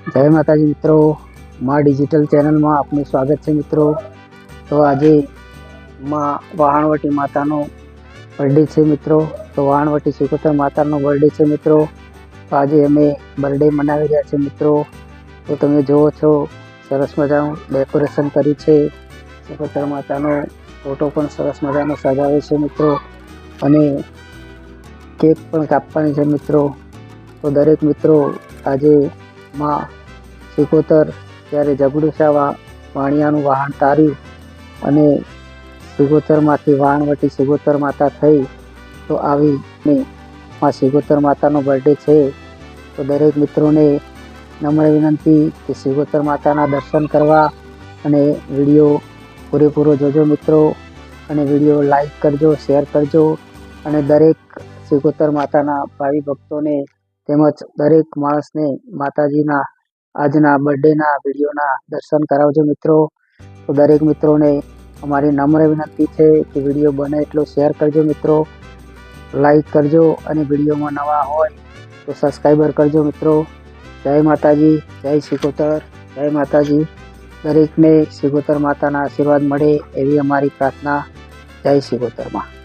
જય માતાજી મિત્રો. મા ડિજિટલ ચેનલમાં આપનું સ્વાગત છે મિત્રો. તો આજે માં વહાણવટી માતાનો બર્થડે છે મિત્રો. તો વહાણવટી સિકોતર માતાનો બર્થડે છે મિત્રો. તો આજે અમે બર્થડે મનાવી રહ્યા છે મિત્રો. તો તમે જુઓ છો, સરસ મજાનું ડેકોરેશન કર્યું છે. સિકોતર માતાનો ફોટો પણ સરસ મજાનો સજાવે છે મિત્રો. અને કેક પણ કાપવાની છે મિત્રો. તો દરેક મિત્રો આજે માં સિકોતર ત્યારે જગડુશા વા વાણિયાનું વાહન તાર્યું અને સુગોતરમાંથી વાણવટી સુગોતર માતા થઈ તો આવીને માં સિગોતર માતાનો બર્થડે છે. તો દરેક મિત્રોને નમ્ર વિનંતી કે સુગોતર માતાના દર્શન કરવા અને વીડિયો પૂરેપૂરો જોજો મિત્રો અને વીડિયો લાઈક કરજો શેર કરજો અને દરેક સુગોતર માતાના ભાવિ ભક્તોને તેમજ દરેક માણસને માતાજીના આજના બર્થડેના વિડીયોના દર્શન કરાવજો મિત્રો. તો દરેક મિત્રોને અમારી નમ્ર વિનંતી છે કે વીડિયો બને એટલો શેર કરજો મિત્રો. લાઈક કરજો અને વિડીયોમાં નવા હોય તો સબસ્ક્રાઈબર કરજો મિત્રો. જય માતાજી, જય શિકોતર, જય માતાજી. દરેકને શિકોતર માતાના આશીર્વાદ મળે એવી અમારી પ્રાર્થના. જય સિકોતરમાં